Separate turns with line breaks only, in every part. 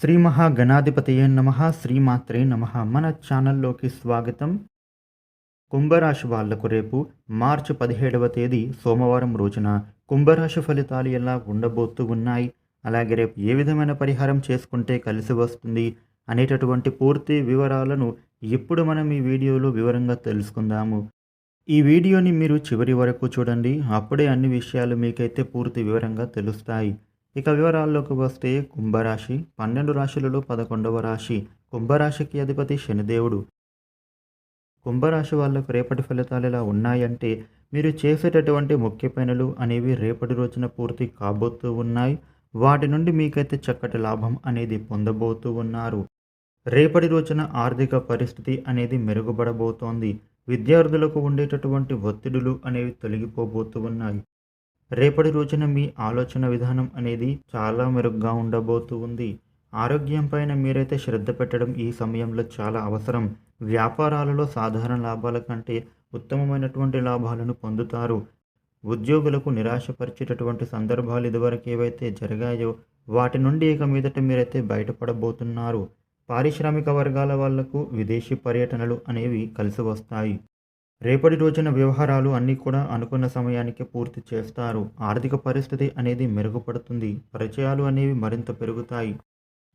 శ్రీ మహాగణాధిపతయే నమ శ్రీమాత్రే నమ. మన ఛానల్లోకి స్వాగతం. కుంభరాశి వాళ్ళకు రేపు మార్చి పదిహేడవ తేదీ సోమవారం రోజున కుంభరాశి ఫలితాలు ఎలా ఉండబోతూ ఉన్నాయి అలాగే రేపు ఏ విధమైన పరిహారం చేసుకుంటే కలిసి వస్తుంది అనేటటువంటి పూర్తి వివరాలను ఇప్పుడు మనం ఈ వీడియోలో వివరంగా తెలుసుకుందాము. ఈ వీడియోని మీరు చివరి వరకు చూడండి అప్పుడే అన్ని విషయాలు మీకైతే పూర్తి వివరంగా తెలుస్తాయి. ఇక వివరాల్లోకి వస్తే కుంభరాశి పన్నెండు రాశులలో పదకొండవ రాశి కుంభరాశికి అధిపతి శనిదేవుడు. కుంభరాశి వాళ్ళకు రేపటి ఫలితాలు ఎలా ఉన్నాయంటే మీరు చేసేటటువంటి ముఖ్య పనులు అనేవి రేపటి రోజున పూర్తి కాబోతూ ఉన్నాయి. వాటి నుండి మీకైతే చక్కటి లాభం అనేది పొందబోతూ ఉన్నారు. రేపటి రోజున ఆర్థిక పరిస్థితి అనేది మెరుగుపడబోతోంది. విద్యార్థులకు ఉండేటటువంటి ఒత్తిడులు అనేవి తొలగిపోబోతూ ఉన్నాయి. రేపటి రోజున మీ ఆలోచన విధానం అనేది చాలా మెరుగ్గా ఉండబోతూ ఉంది. ఆరోగ్యం పైన మీరైతే శ్రద్ధ పెట్టడం ఈ సమయంలో చాలా అవసరం. వ్యాపారాలలో సాధారణ లాభాల కంటే ఉత్తమమైనటువంటి లాభాలను పొందుతారు. ఉద్యోగులకు నిరాశపరిచేటటువంటి సందర్భాలు ఇదివరకు ఏవైతే జరిగాయో వాటి నుండి ఇక మీదట మీరైతే బయటపడబోతున్నారు. పారిశ్రామిక వర్గాల వాళ్ళకు విదేశీ పర్యటనలు అనేవి కలిసి వస్తాయి. రేపటి రోజున వ్యవహారాలు అన్నీ కూడా అనుకున్న సమయానికి పూర్తి చేస్తారు. ఆర్థిక పరిస్థితి అనేది మెరుగుపడుతుంది. పరిచయాలు అనేవి మరింత పెరుగుతాయి.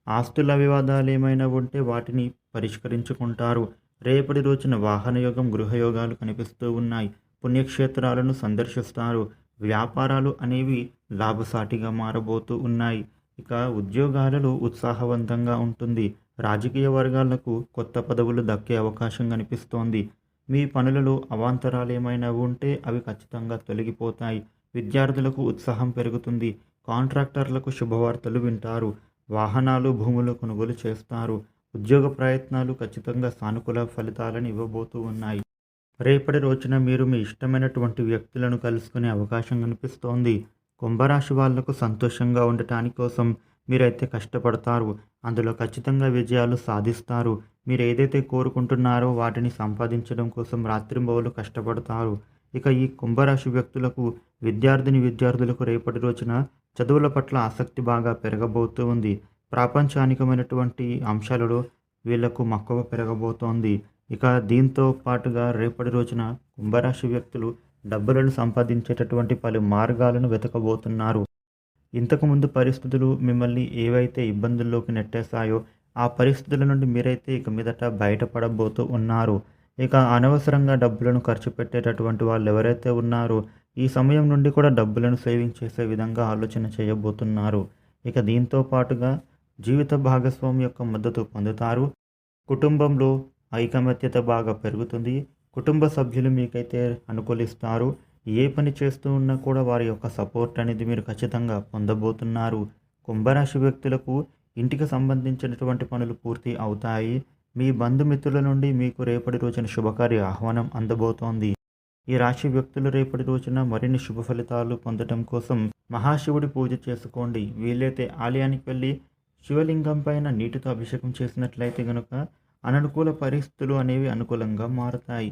ఆస్తుల వివాదాలు ఏమైనా ఉంటే వాటిని పరిష్కరించుకుంటారు. రేపటి రోజున వాహనయోగం గృహయోగాలు కనిపిస్తూ ఉన్నాయి. పుణ్యక్షేత్రాలను సందర్శిస్తారు. వ్యాపారాలు అనేవి లాభసాటిగా మారబోతూ ఉన్నాయి. ఇక ఉద్యోగాలలో ఉత్సాహవంతంగా ఉంటుంది. రాజకీయ వర్గాలకు కొత్త పదవులు దక్కే అవకాశం కనిపిస్తోంది. మీ పనులలో అవాంతరాలు ఏమైనా ఉంటే అవి ఖచ్చితంగా తొలగిపోతాయి. విద్యార్థులకు ఉత్సాహం పెరుగుతుంది. కాంట్రాక్టర్లకు శుభవార్తలు వింటారు. వాహనాలు భూములు కొనుగోలు చేస్తారు. ఉద్యోగ ప్రయత్నాలు ఖచ్చితంగా సానుకూల ఫలితాలను ఇవ్వబోతూ ఉన్నాయి. రేపటి రోజున మీరు మీ ఇష్టమైనటువంటి వ్యక్తులను కలుసుకునే అవకాశం కనిపిస్తోంది. కుంభరాశి వాళ్ళకు సంతోషంగా ఉండటాని కోసం మీరైతే కష్టపడతారు. అందులో ఖచ్చితంగా విజయాలు సాధిస్తారు. మీరు ఏదైతే కోరుకుంటున్నారో వాటిని సంపాదించడం కోసం రాత్రింబవులు కష్టపడతారు. ఇక ఈ కుంభరాశి వ్యక్తులకు విద్యార్థిని విద్యార్థులకు రేపటి రోజున చదువుల పట్ల ఆసక్తి బాగా పెరగబోతూ ఉంది ప్రాపంచానికమైనటువంటి అంశాలలో వీళ్ళకు మక్కువ పెరగబోతోంది. ఇక దీంతో పాటుగా రేపటి రోజున కుంభరాశి వ్యక్తులు డబ్బులను సంపాదించేటటువంటి పలు మార్గాలను వెతకబోతున్నారు. ఇంతకుముందు పరిస్థితులు మిమ్మల్ని ఏవైతే ఇబ్బందుల్లోకి నెట్టేస్తాయో ఆ పరిస్థితుల నుండి మీరైతే ఇక మీదట బయటపడబోతూ ఉన్నారు. ఇక అనవసరంగా డబ్బులను ఖర్చు పెట్టేటటువంటి వాళ్ళు ఎవరైతే ఉన్నారో ఈ సమయం నుండి కూడా డబ్బులను సేవింగ్ చేసే విధంగా ఆలోచన చేయబోతున్నారు. ఇక దీంతో పాటుగా జీవిత భాగస్వామి యొక్క మద్దతు పొందుతారు. కుటుంబంలో ఐకమత్యత బాగా పెరుగుతుంది. కుటుంబ సభ్యులు మీకైతే అనుకూలిస్తారు. ఏ పని చేస్తూ ఉన్నా కూడా వారి యొక్క సపోర్ట్ అనేది మీరు ఖచ్చితంగా పొందబోతున్నారు. కుంభరాశి వ్యక్తులకు ఇంటికి సంబంధించినటువంటి పనులు పూర్తి అవుతాయి. మీ బంధుమిత్రుల నుండి మీకు రేపటి రోజున శుభకార్య ఆహ్వానం అందబోతోంది. ఈ రాశి వ్యక్తులు రేపటి రోజున మరిన్ని శుభ ఫలితాలు పొందడం కోసం మహాశివుడి పూజ చేసుకోండి. వీలైతే ఆలయానికి వెళ్ళి శివలింగం పైన నీటితో అభిషేకం చేసినట్లయితే గనుక అననుకూల పరిస్థితులు అనేవి అనుకూలంగా మారుతాయి.